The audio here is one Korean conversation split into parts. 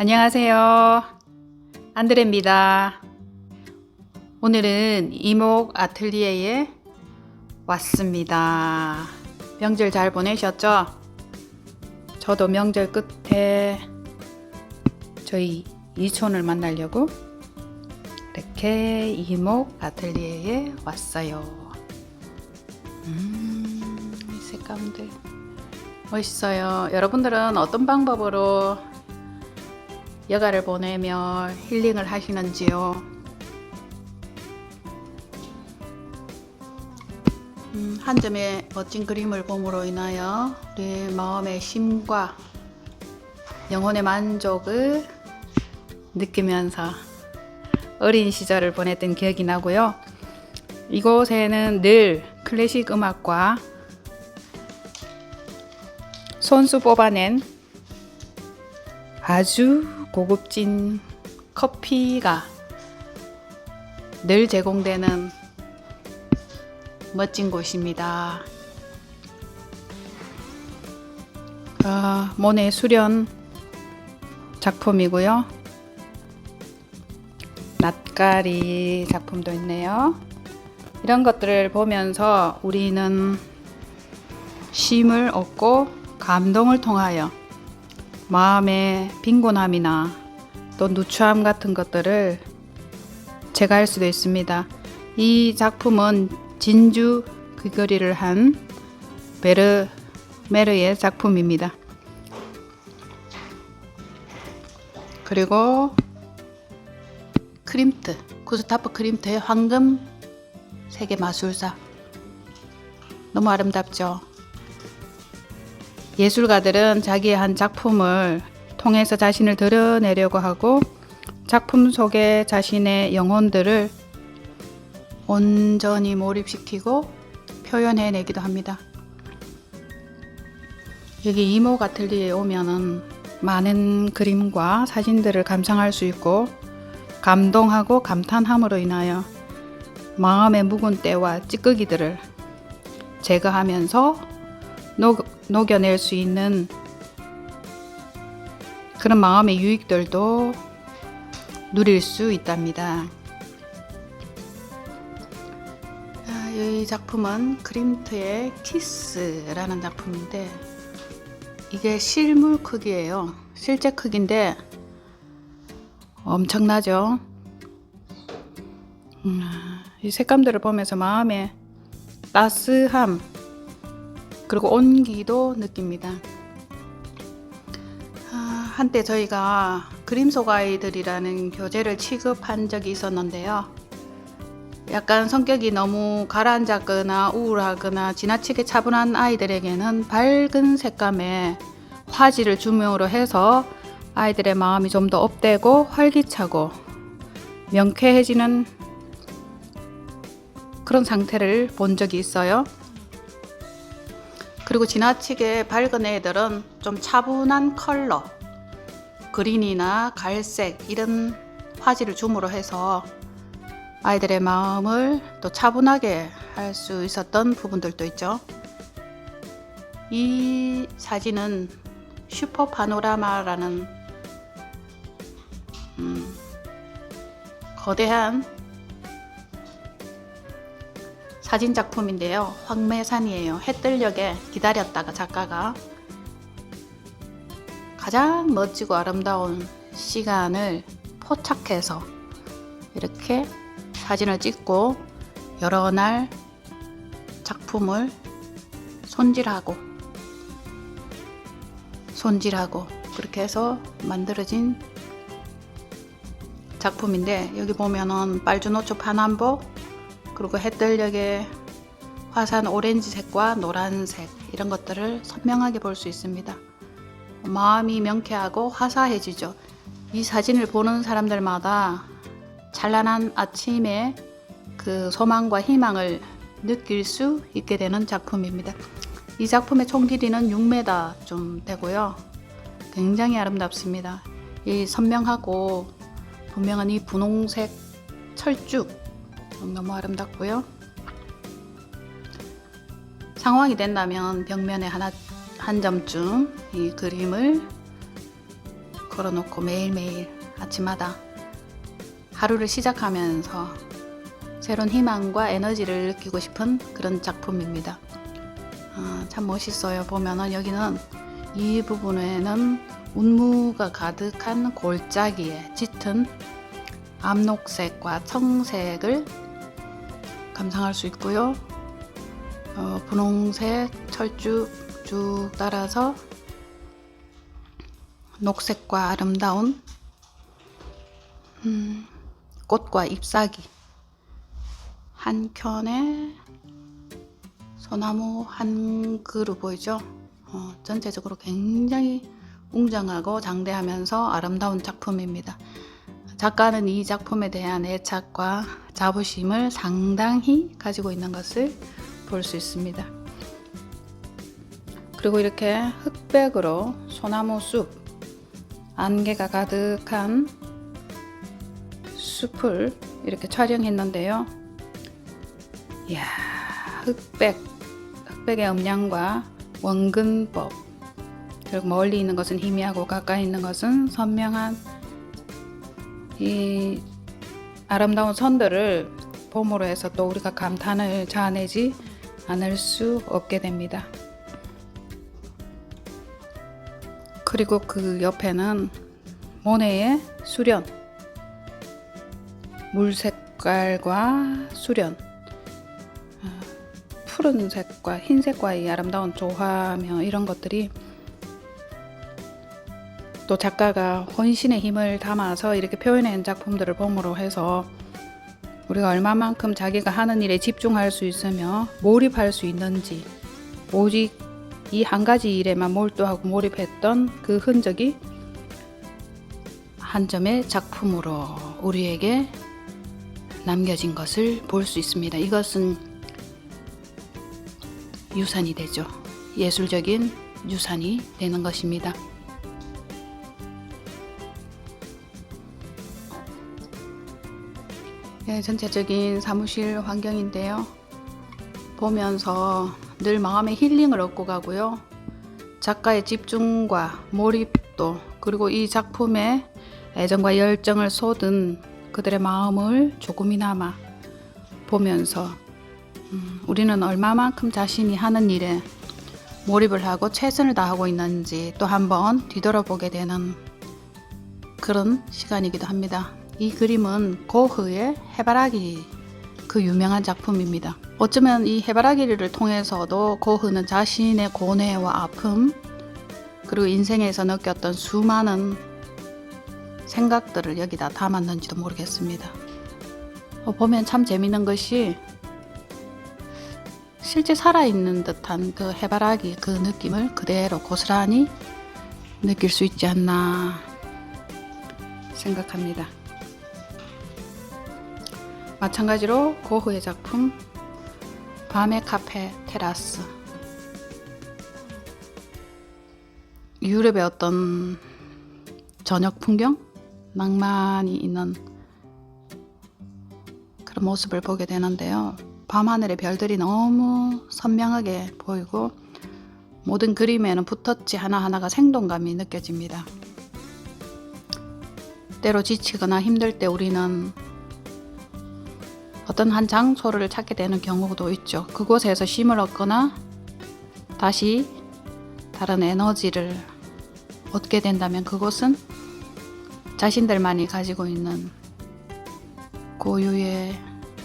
안녕하세요. 안드레입니다. 오늘은 이목 아틀리에에 왔습니다. 명절 잘 보내셨죠? 저도 명절 끝에 저희 이촌을 만나려고 이렇게 이목 아틀리에에 왔어요. 음, 이 색감들 멋있어요. 여러분들은 어떤 방법으로 여가를 보내며 힐링을 하시는지요? 음, 한 점의 멋진 그림을 봄으로 인하여 우리 마음의 쉼과 영혼의 만족을 느끼면서 어린 시절을 보냈던 기억이 나고요. 이곳에는 늘 클래식 음악과 손수 뽑아낸 아주 고급진 커피가 늘 제공되는 멋진 곳입니다. 아, 모네 수련 작품이고요. 낯가리 작품도 있네요. 이런 것들을 보면서 우리는 쉼을 얻고 감동을 통하여 마음의 빈곤함이나 또 누추함 같은 것들을 제거할 수도 있습니다. 이 작품은 진주 귀걸이를 한 베르 메르의 작품입니다. 그리고 크림트 구스타프 크림트의 황금 세계 마술사 너무 아름답죠. 예술가들은 자기의 한 작품을 통해서 자신을 드러내려고 하고 작품 속에 자신의 영혼들을 온전히 몰입시키고 표현해내기도 합니다. 여기 이모 아틀리에 오면은 많은 그림과 사진들을 감상할 수 있고 감동하고 감탄함으로 인하여 마음의 묵은 때와 찌꺼기들을 제거하면서 녹, 녹여낼 수 있는 그런 마음의 유익들도 누릴 수 있답니다. 아, 이 작품은 크림트의 키스라는 작품인데 이게 실물 크기예요. 실제 크기인데 엄청나죠. 음, 이 색감들을 보면서 마음의 따스함 그리고 온기도 느낍니다. 아, 한때 저희가 그림 속 아이들이라는 교재를 취급한 적이 있었는데요. 약간 성격이 너무 가라앉았거나 우울하거나 지나치게 차분한 아이들에게는 밝은 색감의 화지를 주명으로 해서 아이들의 마음이 좀 더 업되고 활기차고 명쾌해지는 그런 상태를 본 적이 있어요. 그리고 지나치게 밝은 애들은 좀 차분한 컬러, 그린이나 갈색 이런 화지를 줌으로 해서 아이들의 마음을 또 차분하게 할 수 있었던 부분들도 있죠. 이 사진은 슈퍼 파노라마라는 음, 거대한 사진 작품인데요. 황매산이에요. 해뜰녘에 기다렸다가 작가가 가장 멋지고 아름다운 시간을 포착해서 이렇게 사진을 찍고 여러 날 작품을 손질하고 손질하고 그렇게 해서 만들어진 작품인데 여기 보면은 빨주노초 파남보 그리고 해뜰녘의 화산 오렌지색과 노란색 이런 것들을 선명하게 볼 수 있습니다. 마음이 명쾌하고 화사해지죠. 이 사진을 보는 사람들마다 찬란한 아침의 그 소망과 희망을 느낄 수 있게 되는 작품입니다. 이 작품의 총 길이는 6m 좀 되고요. 굉장히 아름답습니다. 이 선명하고 분명한 이 분홍색 철쭉 너무 아름답고요. 상황이 된다면 벽면에 하나 한 점쯤 이 그림을 걸어놓고 매일매일 아침마다 하루를 시작하면서 새로운 희망과 에너지를 느끼고 싶은 그런 작품입니다. 아, 참 멋있어요. 보면은 여기는 이 부분에는 운무가 가득한 골짜기에 짙은 암록색과 청색을 감상할 수 있고요. 어, 분홍색 철쭉 쭉 따라서 녹색과 아름다운 음, 꽃과 잎사귀 한 켠에 소나무 한 그루 보이죠? 어, 전체적으로 굉장히 웅장하고 장대하면서 아름다운 작품입니다. 작가는 이 작품에 대한 애착과 자부심을 상당히 가지고 있는 것을 볼 수 있습니다. 그리고 이렇게 흑백으로 소나무 숲, 안개가 가득한 숲을 이렇게 촬영했는데요. 이야, 흑백, 흑백의 음량과 원근법, 그리고 멀리 있는 것은 희미하고 가까이 있는 것은 선명한 이 아름다운 선들을 봄으로 해서 또 우리가 감탄을 자아내지 않을 수 없게 됩니다. 그리고 그 옆에는 모네의 수련, 물 색깔과 수련, 아, 푸른색과 흰색과의 아름다운 조화며 이런 것들이 또 작가가 혼신의 힘을 담아서 이렇게 표현한 작품들을 봄으로 해서 우리가 얼마만큼 자기가 하는 일에 집중할 수 있으며 몰입할 수 있는지 오직 이 한 가지 일에만 몰두하고 몰입했던 그 흔적이 한 점의 작품으로 우리에게 남겨진 것을 볼 수 있습니다. 이것은 유산이 되죠. 예술적인 유산이 되는 것입니다. 네, 전체적인 사무실 환경인데요. 보면서 늘 마음의 힐링을 얻고 가고요. 작가의 집중과 몰입도 그리고 이 작품에 애정과 열정을 쏟은 그들의 마음을 조금이나마 보면서 음, 우리는 얼마만큼 자신이 하는 일에 몰입을 하고 최선을 다하고 있는지 또 한번 뒤돌아보게 되는 그런 시간이기도 합니다. 이 그림은 고흐의 해바라기 그 유명한 작품입니다. 어쩌면 이 해바라기를 통해서도 고흐는 자신의 고뇌와 아픔 그리고 인생에서 느꼈던 수많은 생각들을 여기다 담았는지도 모르겠습니다. 어, 보면 참 재밌는 것이 실제 살아있는 듯한 그 해바라기 그 느낌을 그대로 고스란히 느낄 수 있지 않나 생각합니다. 마찬가지로 고흐의 작품 밤의 카페 테라스 유럽의 어떤 저녁 풍경 낭만이 있는 그런 모습을 보게 되는데요. 밤하늘의 별들이 너무 선명하게 보이고 모든 그림에는 붓터치 하나하나가 생동감이 느껴집니다. 때로 지치거나 힘들 때 우리는 어떤 한 장소를 찾게 되는 경우도 있죠. 그곳에서 쉼을 얻거나 다시 다른 에너지를 얻게 된다면 그곳은 자신들만이 가지고 있는 고유의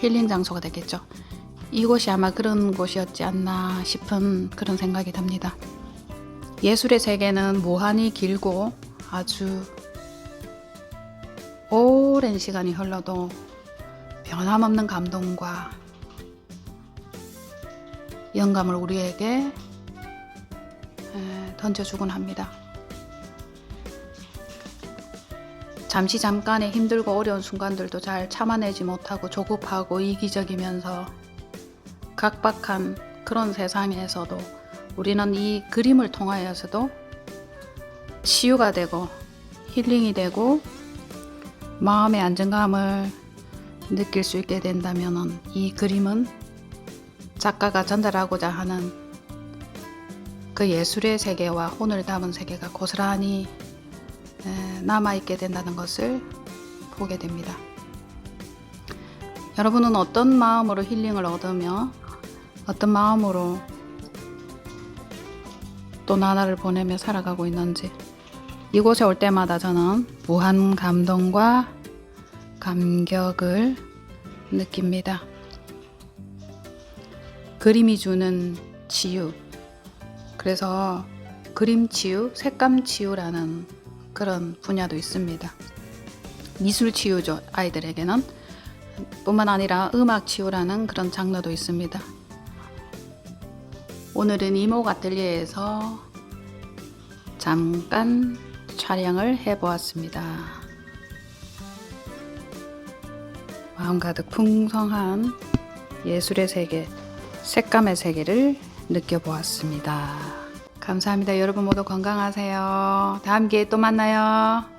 힐링 장소가 되겠죠. 이곳이 아마 그런 곳이었지 않나 싶은 그런 생각이 듭니다. 예술의 세계는 무한히 길고 아주 오랜 시간이 흘러도 변함없는 감동과 영감을 우리에게 에, 던져주곤 합니다. 잠시 잠깐의 힘들고 어려운 순간들도 잘 참아내지 못하고 조급하고 이기적이면서 각박한 그런 세상에서도 우리는 이 그림을 통하여서도 치유가 되고 힐링이 되고 마음의 안정감을 느낄 수 있게 된다면 이 그림은 작가가 전달하고자 하는 그 예술의 세계와 혼을 담은 세계가 고스란히 에, 남아있게 된다는 것을 보게 됩니다. 여러분은 어떤 마음으로 힐링을 얻으며 어떤 마음으로 또 나날을 보내며 살아가고 있는지 이곳에 올 때마다 저는 무한 감동과 감격을 느낍니다. 그림이 주는 치유. 그래서 그림 치유, 색감 치유라는 그런 분야도 있습니다. 미술 치유죠, 아이들에게는. 뿐만 아니라 음악 치유라는 그런 장르도 있습니다. 오늘은 이목 아틀리에에서 잠깐 촬영을 해보았습니다. 마음 가득 풍성한 예술의 세계, 색감의 세계를 느껴보았습니다. 감사합니다. 여러분 모두 건강하세요. 다음 기회에 또 만나요.